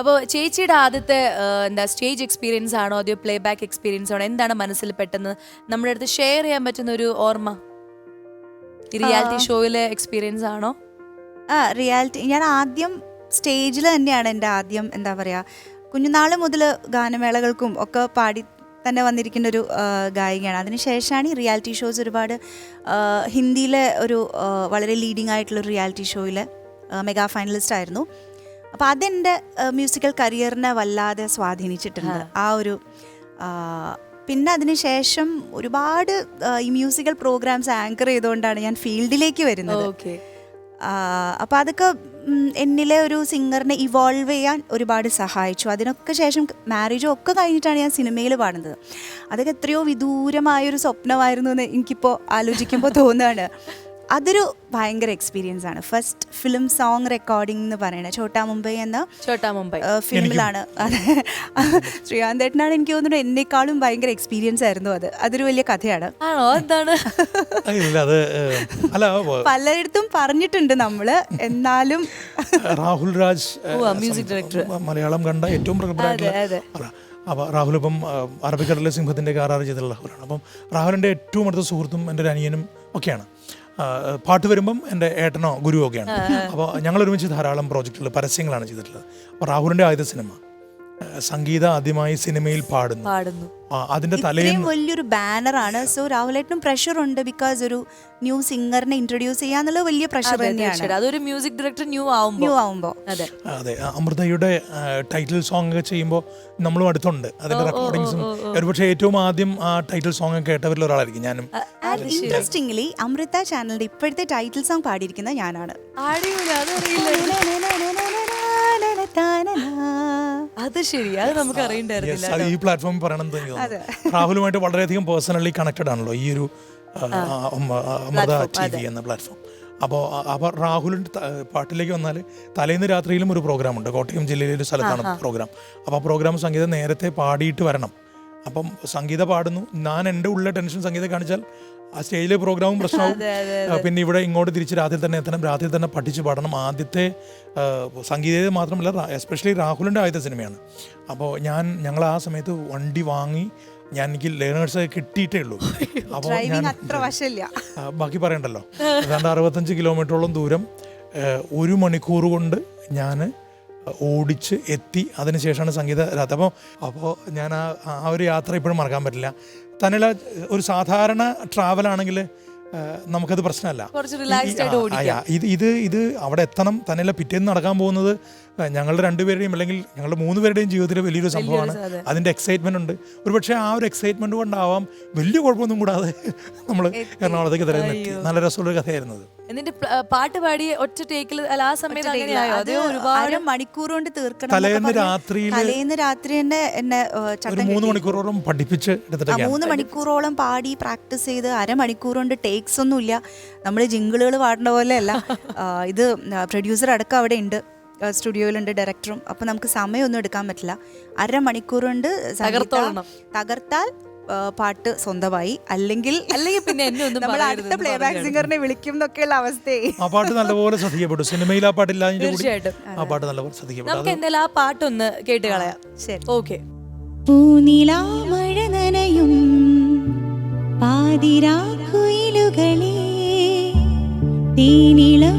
അപ്പോൾ ചേച്ചിയുടെ ആദ്യത്തെ എന്താ സ്റ്റേജ് എക്സ്പീരിയൻസ് ആണോ? അതോ പ്ലേ ബാക്ക് എക്സ്പീരിയൻസ് ആണോ? എന്താണ് മനസ്സിൽ പെട്ടെന്ന് നമ്മുടെ അടുത്ത് ഷെയർ ചെയ്യാൻ പറ്റുന്ന ഒരു ഓർമ്മ? റിയാലിറ്റി ഷോയിലെ എക്സ്പീരിയൻസ് ആണോ? ആ റിയാലിറ്റി ഞാൻ ആദ്യം സ്റ്റേജിൽ തന്നെയാണ് എന്റെ ആദ്യം എന്താ പറയുക കുഞ്ഞുനാൾ മുതൽ ഗാനമേളകൾക്കും ഒക്കെ പാടി തന്നെ വന്നിരിക്കുന്ന ഒരു ഗായികയാണ്. അതിനുശേഷമാണ് ഈ റിയാലിറ്റി ഷോസ് ഒരുപാട് ഹിന്ദിയിലെ ഒരു വളരെ ലീഡിംഗ് ആയിട്ടുള്ള റിയാലിറ്റി ഷോയിലെ മെഗാ ഫൈനലിസ്റ്റ് ആയിരുന്നു. അപ്പോൾ അതെന്റെ മ്യൂസിക്കൽ കരിയറിനെ വല്ലാതെ സ്വാധീനിച്ചിട്ടുണ്ട്. ആ. ഒരു പിന്നെ അതിനുശേഷം ഒരുപാട് ഈ മ്യൂസിക്കൽ പ്രോഗ്രാംസ് ആങ്കർ ചെയ്തുകൊണ്ടാണ് ഞാൻ ഫീൽഡിലേക്ക് വരുന്നത്. ഓക്കെ. അപ്പോൾ അതൊക്കെ എന്നിലെ ഒരു സിംഗറിനെ ഇവോൾവ് ചെയ്യാൻ ഒരുപാട് സഹായിച്ചു. അതിനൊക്കെ ശേഷം മാരേജും ഒക്കെ കഴിഞ്ഞിട്ടാണ് ഞാൻ സിനിമയിൽ പാടുന്നത്. അതൊക്കെ എത്രയോ വിദൂരമായൊരു സ്വപ്നമായിരുന്നു എന്ന് എനിക്കിപ്പോൾ ആലോചിക്കുമ്പോൾ തോന്നുകയാണ് അതൊരു ഭയങ്കര എക്സ്പീരിയൻസ് ആണ്. ഫസ്റ്റ് ഫിലിം സോങ് റെക്കോർഡിംഗ് എന്ന് പറയുന്നത് ഛോട്ടാ മുംബൈ എന്ന ചോട്ടാ മുംബൈ. ഫിലിമിലാണ് അതെ ശ്രീകാന്ത് ഏട്ടനാണ് എനിക്ക് തോന്നുന്നത് എന്നെക്കാളും ഭയങ്കര എക്സ്പീരിയൻസ് ആയിരുന്നു അത്. അതൊരു വലിയ കഥയാണ്. എന്താണ്? പലയിടത്തും പറഞ്ഞിട്ടുണ്ട് നമ്മൾ. എന്നാലും രാഹുൽ രാജ് മ്യൂസിക് ഡയറക്ടർ മലയാളം കണ്ട ഏറ്റവും പ്രഗത്ഭരായിട്ടുള്ള. അപ്പോൾ രാഹുൽ ഇപ്പം അറബിക്കടലിലെ സിംഹത്തിന്റെ കാറാറ് ചെയ്തിട്ടുള്ള രാഹുലാണ് അപ്പം രാഹുലിന്റെ ഏറ്റവും അടുത്ത സുഹൃത്തും എന്റെ ഒരു അനിയനും ഒക്കെയാണ്. പാട്ട് വരുമ്പം എന്റെ ഏട്ടനോ ഗുരുവോ ഒക്കെയാണ്. അപ്പോൾ ഞങ്ങൾ ഒരുമിച്ച് ധാരാളം പ്രോജക്റ്റുകൾ പരസ്യങ്ങളാണ് ചെയ്തിട്ടുള്ളത്. അപ്പോൾ രാഹുലിന്റെ ആദ്യ സിനിമ. സംഗീത ആദ്യമായി സിനിമയിൽ പാടുന്നു. പാടുന്നു. അതിന്റെ തലയിൽ ഇത്രയും തലേന്ന് വലിയൊരു ബാനറാണ് സോ രാഹുലേട്ടനും പ്രഷർ ഉണ്ട് ബിക്കോസ് ഒരു ന്യൂ സിംഗറിനെ ഇൻട്രൊഡ്യൂസ് ചെയ്യാന്നുള്ള വലിയ പ്രഷർ അതെ, തന്നെയാണ്. തീർച്ചയായിട്ടും. അതൊരു മ്യൂസിക് ഡയറക്ടർ ന്യൂ ആവുമ്പോ. ന്യൂ ആവുമ്പോ. അതെ. അതെ. ആ, അമൃതയുടെ ടൈറ്റിൽ സോങ് ഒക്കെ ചെയ്യുമ്പോൾ നമ്മളും അടുത്തുണ്ട്. അതിന്റെ റെക്കോർഡിങ്സും ഒരുപക്ഷെ ഏറ്റവും ആദ്യം ആ ടൈറ്റിൽ സോങ് കേട്ടവരിൽ ഒരാളായിരിക്കും ഞാനും. ആൻഡ് ഇൻട്രസ്റ്റിംഗ്ലി അമൃത ചാനലിന്റെ ഇപ്പോഴത്തെ ടൈറ്റിൽ സോങ് പാടിയിരിക്കുന്ന ഞാനാണ്. അടിപൊളി അതറിയില്ല. അത് ശരി. അത് നമുക്ക് അറിയണ്ടായിരുന്നില്ല Yes, അത് ഈ പ്ലാറ്റ്ഫോമിൽ പറയണം രാഹുലുമായിട്ട് വളരെയധികം പേഴ്സണലി കണക്റ്റഡ് ആണല്ലോ ഈ ഒരു അമൃത ടി വി എന്ന പ്ലാറ്റ്ഫോം അപ്പോൾ അപ്പോൾ രാഹുലിന്റെ പാട്ടിലേക്ക് വന്നാൽ തലേന്ന് രാത്രിയിലും ഒരു പ്രോഗ്രാം ഉണ്ട്. കോട്ടയം ജില്ലയിലെ ഒരു സ്ഥലത്താണ് പ്രോഗ്രാം അപ്പോൾ ആ പ്രോഗ്രാം സംഗീതം നേരത്തെ പാടിയിട്ട് വരണം. അപ്പം സംഗീത പാടുന്നു. ഞാൻ എന്റെ ഉള്ള ടെൻഷൻ സംഗീതം കാണിച്ചാൽ ആ സ്റ്റേജിലെ പ്രോഗ്രാമും പ്രശ്നവും. പിന്നെ ഇവിടെ ഇങ്ങോട്ട് തിരിച്ച് രാത്രി തന്നെ എത്തണം. രാത്രി തന്നെ പഠിച്ച് പാടണം. ആദ്യത്തെ സംഗീത മാത്രമല്ല എസ്പെഷ്യലി രാഹുലിന്റെ ആദ്യത്തെ സിനിമയാണ്. അപ്പോൾ ഞാൻ ഞങ്ങൾ ആ സമയത്ത് വണ്ടി വാങ്ങി ഞാൻ എനിക്ക് ലേണേഴ്സ് കിട്ടിയിട്ടേ ഉള്ളൂ. അപ്പോൾ ഞാൻ ബാക്കി പറയണ്ടല്ലോ. ഏതാണ്ട് അറുപത്തഞ്ച് കിലോമീറ്ററോളം ദൂരം ഒരു മണിക്കൂർ കൊണ്ട് ഞാൻ ഓടിച്ച് എത്തി അതിനുശേഷമാണ് സംഗീത രാത്രി. അപ്പോൾ അപ്പോൾ ഞാൻ ആ ആ ഒരു യാത്ര ഇപ്പോഴും മറക്കാൻ പറ്റില്ല. തന്നെയുള്ള ഒരു സാധാരണ ട്രാവൽ ആണെങ്കിൽ നമുക്കത് പ്രശ്നമല്ല. ഇത് ഇത് ഇത് അവിടെ എത്തണം. തന്നെയല്ല പിറ്റേന്ന് നടക്കാൻ പോകുന്നത് ഞങ്ങളുടെ രണ്ടുപേരുടെയും അല്ലെങ്കിൽ ഞങ്ങളുടെ മൂന്ന് പേരുടെയും ജീവിതത്തിൽ വലിയൊരു സംഭവമാണ്. അതെ. അതിന്റെ എക്സൈറ്റ്മെന്റ് ഉണ്ട്. ഒരു പക്ഷേ ആ ഒരു എക്സൈറ്റ്മെന്റ് കൊണ്ടാവാം വലിയ കുഴപ്പമൊന്നും കൂടാതെ നമ്മൾ എറണാകുളത്തേക്ക് തിരഞ്ഞെത്തി നല്ല രസമുള്ള ഒരു കഥയായിരുന്നു അത്. എന്നിട്ട് പാട്ട് പാടി ഒറ്റ ടേക്കിൽ അല്ല ആ സമയത്ത് അങ്ങനെയായോ? അത് ഒരുപാട് അര മണിക്കൂർ കൊണ്ട് തീർക്കണം തലേന്ന് രാത്രിയിൽ തലേന്ന് രാത്രി തന്നെ എന്നെ ഒരു മൂന്ന് മണിക്കൂറോളം പഠിപ്പിച്ച് ആ എടുത്തിട്ടൊക്കെയാണ് മൂന്ന് മണിക്കൂറോളം പാടി പ്രാക്ടീസ് ചെയ്ത് അരമണിക്കൂർ കൊണ്ട് ടേക്സ് ഒന്നുമില്ല. നമ്മൾ ജിങ്കിളുകൾ പാടുന്ന പോലെ അല്ല ഇത് പ്രൊഡ്യൂസർ അടക്കം അവിടെ ഉണ്ട്. സ്റ്റുഡിയോയിലുണ്ട് ഡയറക്ടറും അപ്പം നമുക്ക് സമയമൊന്നും എടുക്കാൻ പറ്റില്ല. അരമണിക്കൂർ കൊണ്ട് തകർത്താൽ പാട്ട് സ്വന്തമായി. അല്ലെങ്കിൽ അല്ലെങ്കിൽ പിന്നെ എന്നെ ഒന്നും നമ്മൾ അടുത്ത പ്ലേ ബാക്ക്. സിംഗറിനെ വിളിക്കും എന്നൊക്കെയുള്ള അവസ്ഥയെ ആ പാട്ട് നല്ലപോലെ ശ്രദ്ധിക്കപ്പെട്ടു. സിനിമയിൽ ആ പാട്ടില്ല കൂടി തീർച്ചയായിട്ടും. ആ പാട്ട് നല്ലപോലെ ശ്രദ്ധിക്കപ്പെട്ടു. നമുക്ക് എന്തായാലും ആ പാട്ടൊന്ന് കേട്ട് കളയാം. ശരി. ഓക്കെ. പൂനിലാമഴ നനയും പാതിരാക്കുയിലുകളെ തേനിളം